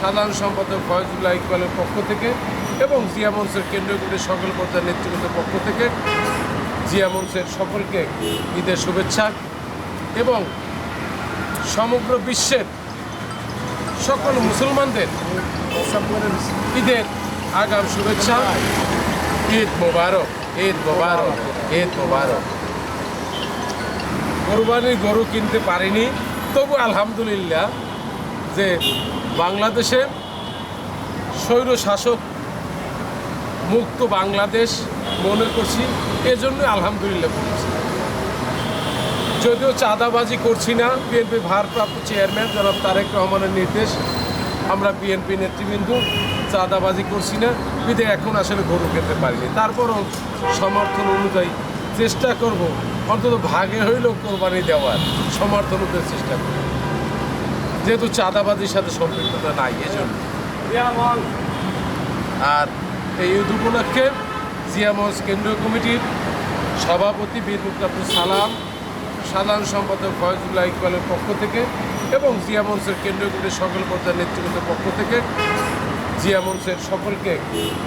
সাধারণ সম্পাদক ফয়জুল্লাহ ইকবালের পক্ষ থেকে এবং জিয়া মঞ্চের কেন্দ্রীয় কমিটির সকল পর্যায়ের নেতৃবৃন্দের পক্ষ থেকে জিয়া মঞ্চের সকলকে ঈদের শুভেচ্ছা এবং সমগ্র বিশ্বের সকল মুসলমানদের ঈদের আগাম শুভেচ্ছা। ঈদ মোবারক ঈদ মোবারক ঈদ মোবারক। কোরবানির গরু কিনতে পারিনি, তবু আলহামদুলিল্লাহ যে বাংলাদেশে স্বৈর শাসক মুক্ত বাংলাদেশ মনে করছি এজন্য আলহামদুলিল্লাহ করেছি যদিও চাঁদাবাজি করছি না, বিএনপি ভারপ্রাপ্ত চেয়ারম্যান জনাব তারেক রহমানের নির্দেশ, আমরা বিএনপি নেতৃবৃন্দ, চাঁদাবাজি করছি না, বিধে এখন আসলে গরু খেতে পারিনি। তারপরও সমর্থন অনুযায়ী চেষ্টা করব, অন্তত ভাগে হইলেও কোরবানি দেওয়ার সমর্থন চেষ্টা করব। যেহেতু চাঁদাবাজির সাথে সম্পৃক্ততা নাই, এজন্য। আর এই ঈদ উপলক্ষে জিয়ামঞ্চ কেন্দ্রীয় কমিটির সভাপতি বীর মুক্ত আব্দুল সালাম, সাধারণ সম্পাদক ফয়জুল্লাহ ইকবালের পক্ষ থেকে এবং জিয়া মঞ্চের কেন্দ্রীয় কমিটির সকল পর্যায়ের নেতৃবৃন্দের পক্ষ থেকে জিয়া মঞ্চের সকলকে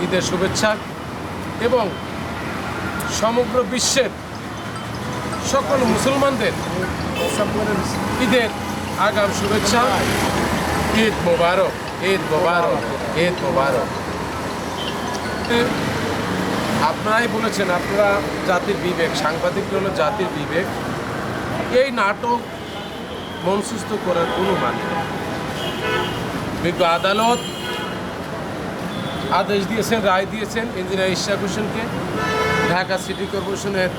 ঈদের শুভেচ্ছা এবং সমগ্র বিশ্বের সকল মুসলমানদের ঈদের আগাম শুভেচ্ছা। ঈদ মোবারক ঈদ মোবারক ঈদ মোবারক। আপনারাই বলেছেন, আপনারা জাতির বিবেক সাংবাদিক হলো জাতির বিবেক। এই নাটক মনসুস্থ করার কোনো মানে বিজ্ঞ আদালত আদেশ দিয়েছেন, রায় দিয়েছেন ইঞ্জিনিয়ার ইশাক হোসেনকে। ঢাকা সিটি কর্পোরেশনের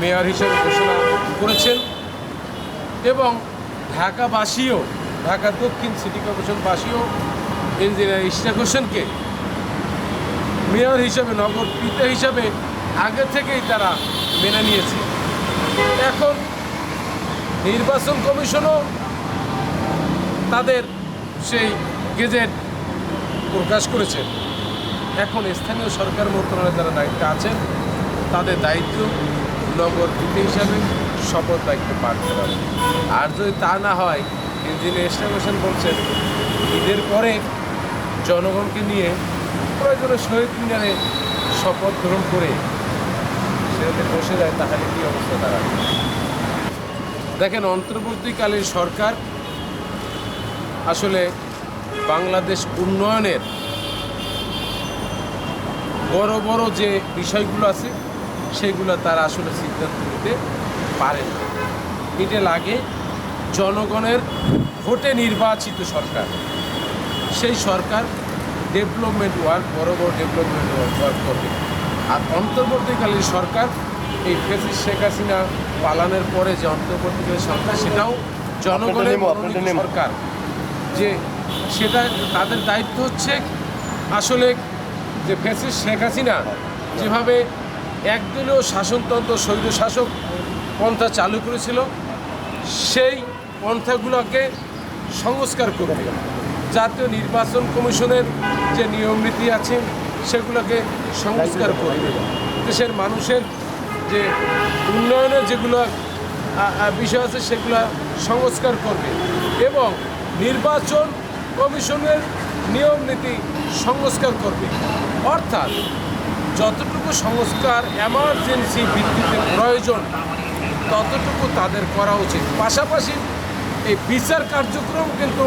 মেয়র হিসেবে ঘোষণা করেছেন। এবং ঢাকাবাসীও, ঢাকা দক্ষিণ সিটি কর্পোরেশনবাসীও ইঞ্জিনিয়ার ইশাক হোসেনকে মেয়র হিসেবে, নগর পিতা হিসাবে আগে থেকেই তারা মেনে নিয়েছে। এখন নির্বাচন কমিশনও তাদের সেই গেজেট প্রকাশ করেছেন এখন স্থানীয় সরকার মন্ত্রণালয়ে যারা দায়িত্বে আছেন, তাদের দায়িত্ব নগর পিতা হিসাবে শপথ দায়িত্ব পাঠ করা আর যদি তা না হয়, ইঞ্জিনিয়ার ইসলাম বলছেন, ঈদের পরে জনগণকে নিয়ে প্রয়োজনে শহীদ মিনারে শপথ গ্রহণ করে সেখানে বসে যায়, তাহলে কী অবস্থা দাঁড়াবে? দেখেন, অন্তর্বর্তীকালীন সরকার আসলে বাংলাদেশ উন্নয়নের বড় বড় যে বিষয়গুলো আছে, সেগুলো তারা আসলে সিদ্ধান্ত নিতে পারে না। এটা লাগে জনগণের ভোটে নির্বাচিত সরকার। সেই সরকার ডেভেলপমেন্ট ওয়ার্ক বড় বড় ডেভেলপমেন্ট ওয়ার্ক করবে। আর অন্তর্বর্তীকালীন সরকার এই ফেসিস শেখ হাসিনা পালানোর পরে যে অন্তর্বর্তীকালীন সরকার সেটাও জনগণের সরকার। যে সেটা তাদের দায়িত্ব হচ্ছে আসলে যে ফেসিস শেখ হাসিনা যেভাবে একদলীয় শাসনতন্ত্র স্বৈর শাসক পন্থা চালু করেছিল, সেই পন্থাগুলোকে সংস্কার করবে। জাতীয় নির্বাচন কমিশনের যে নিয়ম নীতি আছে, সেগুলোকে সংস্কার করবে। দেশের মানুষের যে উন্নয়নের যেগুলো বিষয় আছে, সেগুলো সংস্কার করবে এবং নির্বাচন কমিশনের নিয়ম নীতি সংস্কার করবে। অর্থাৎ যতটুকু সংস্কার এমার্জেন্সি ভিত্তিতে প্রয়োজন ততটুকু তাদের করা উচিত। পাশাপাশি এই বিচার কার্যক্রম কিন্তু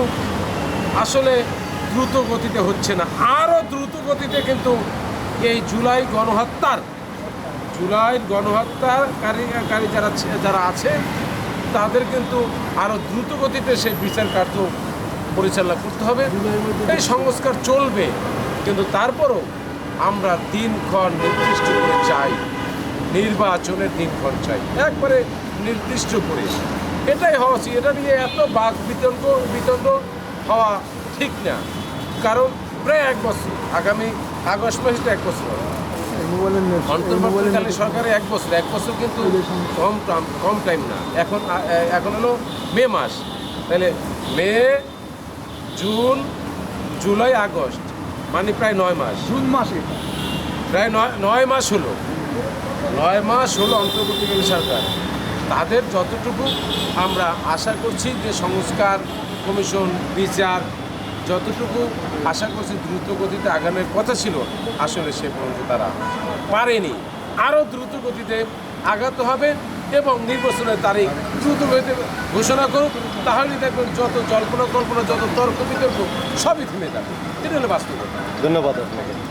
আসলে দ্রুত গতিতে হচ্ছে না। আরও দ্রুত গতিতে কিন্তু এই জুলাই গণহত্যার, জুলাই গণহত্যাকারী যারা যারা আছে, তাদের কিন্তু আরও দ্রুত গতিতে সেই বিচার কার্য পরিচালনা করতে হবে। এই সংস্কার চলবে, কিন্তু তারপরও আমরা দিনক্ষণ নির্দিষ্ট করে চাই। নির্বাচনের দিনক্ষণ চাই। একবারে নির্দিষ্ট করে। এটাই হওয়া উচিত। এটা নিয়ে এত বাক বিতর্ক বিতর্ক হওয়া ঠিক না। কারণ প্রায় এক বছর আগামী আগস্ট মাসে এক বছর। হবে। অন্তর্বর্তীকালীন সরকারের এক বছর। এক বছর কিন্তু কম কম টাইম না। এখন এখন হলো মে মাস। তাহলে মে জুন জুলাই আগস্ট মানে প্রায় নয় মাস। জুন মাসে। প্রায় নয় নয় মাস হলো। নয় মাস হলো অন্তর্বর্তীকালীন সরকার। তাদের যতটুকু আমরা আশা করছি যে সংস্কার কমিশন, বিচার যতটুকু আশা করছি দ্রুত গতিতে আগানোর কথা ছিল, আসলে সে পর্যন্ত তারা পারেনি। আরও দ্রুত গতিতে আগাতে হবে এবং নির্বাচনের তারিখ দ্রুত গতিতে ঘোষণা করুক, তাহলেই দেখবেন যত জল্পনা কল্পনা, যত তর্ক বিতর্ক সবই থেমে যাবে। এটা হলো বাস্তবতা। ধন্যবাদ আপনাকে।